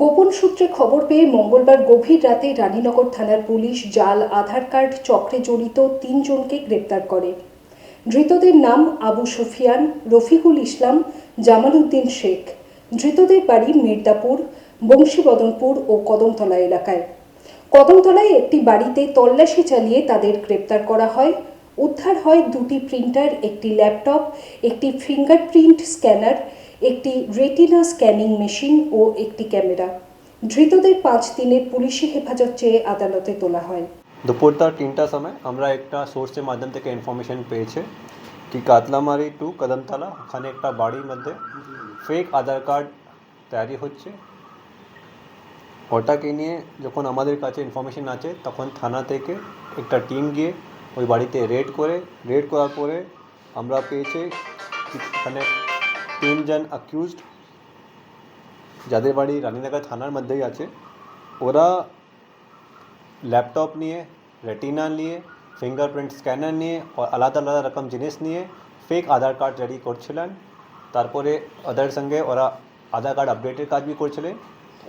গোপন সূত্রে খবর পেয়ে মঙ্গলবার গভীর রাতে রানীনগর থানার পুলিশ জাল, আধার কার্ড, চক্রে জড়িত তিনজনকে গ্রেপ্তার করে। ধৃতদের নাম আবু সুফিয়ান, রফিকুল ইসলাম জামাল উদ্দিন শেখ। ধৃতদের বাড়ি মির্দাপুর বংশীবদনপুর ও কদমতলা এলাকায়। কদমতলায় একটি বাড়িতে তল্লাশি চালিয়ে তাদের গ্রেপ্তার করা হয়। উদ্ধার হয় দুটি প্রিন্টার, একটি ল্যাপটপ, একটি ফিঙ্গারপ্রিন্ট স্ক্যানার একটি রেটিনা স্ক্যানিং মেশিন ও একটি ক্যামেরা। ধৃতদের পাঁচ দিনের পুলিশি হেফাজত চেয়ে আদালতে তোলা হয়। দুপুর তার তিনটার সময় আমরা একটা সোর্সের মাধ্যম থেকে ইনফরমেশন পেয়েছে। কি কাতলামারি টু কদমতলা, ওখানে একটা বাড়ির মধ্যে ফেক আধার কার্ড তৈরি হচ্ছে। ওটাকে নিয়ে যখন আমাদের কাছে ইনফরমেশন আছে, তখন থানা থেকে একটা টিম গিয়ে ওই বাড়িতে রেড করে রেড করার পরে আমরা পেয়েছে কি তিনজন অ্যাকিউজড যাদের বাড়ি রানীনগর থানার মধ্যেই আছে। ওরা ল্যাপটপ নিয়ে রেটিনা নিয়ে ফিঙ্গারপ্রিন্ট স্ক্যানার নিয়ে আলাদা আলাদা রকম জিনিস নিয়ে ফেক আধার কার্ড রেডি করছিলেন। তারপরে ওদের সঙ্গে ওরা আধার কার্ড আপডেটের কাজ বি করছিলেন।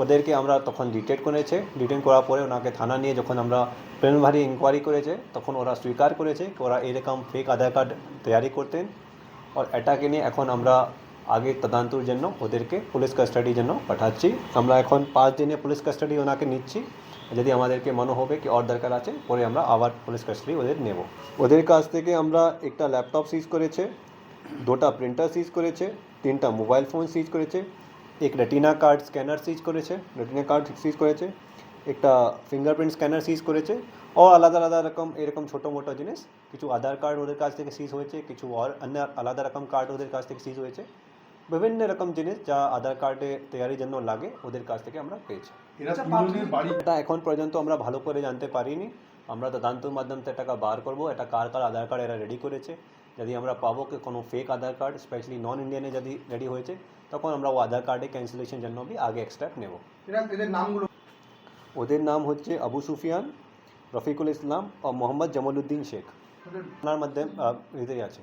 ওদেরকে আমরা তখন ডিটেট করেছে। ডিটেন করার পরে ওনাকে থানা নিয়ে যখন আমরা প্রেমভারি ইনকোয়ারি করেছে, তখন ওরা স্বীকার করেছে ওরা এরকম ফেক আধার কার্ড তৈরি করতেন। আর এটাকে নিয়ে এখন আমরা আগে তদন্তর জন্য ওদেরকে পুলিশ কাস্টাডির জন্য পাঠাচ্ছি। আমরা এখন পাঁচ দিনে পুলিশ কাস্টাডি ওনাকে নিচ্ছি। যদি আমাদেরকে মনে হবে কি ওর দরকার আছে, পরে আমরা আবার পুলিশ কাস্টাডি ওদের নেব। ওদের কাছ থেকে আমরা একটা ল্যাপটপ সিজ করেছে, দুটা প্রিন্টার সিজ করেছে, তিনটা মোবাইল ফোন সিজ করেছে, এক রেটিনা কার্ড স্ক্যানার সিজ করেছে রেটিনা কার্ড সিজ করেছে, একটা ফিঙ্গারপ্রিন্ট স্ক্যানার সিজ করেছে, ও আলাদা আলাদা রকম, এরকম ছোটো মোটো জিনিস, কিছু আধার কার্ড ওদের কাছ থেকে সিজ হয়েছে, কিছু আর অন্য আলাদা রকম কার্ড ওদের কাছ থেকে সিজ হয়েছে। বিভিন্ন রকম জিনিস যা আধার কার্ডে তৈরির জন্য লাগে ওদের কাছ থেকে আমরা পেয়েছি। এটা এখন পর্যন্ত আমরা ভালো করে জানতে পারিনি। আমরা তদন্তের মাধ্যমে টাকা বার করব। এটা কার কার আধার কার্ড এরা রেডি করেছে। যদি আমরা পাবো কি কোনো fake Aadhaar card specially non ইন্ডিয়ানে যদি রেডি হয়েছে তখন আমরা ও আধার কার্ডে ক্যান্সেলেশন জন্য আগে এক্সট্রাক্ট নেব। নামগুলো ওদের নাম হচ্ছে আবু সুফিয়ান রফিকুল ইসলাম ও মোহাম্মদ জামালউদ্দিন শেখ। ওনার মধ্যে এদের আছে।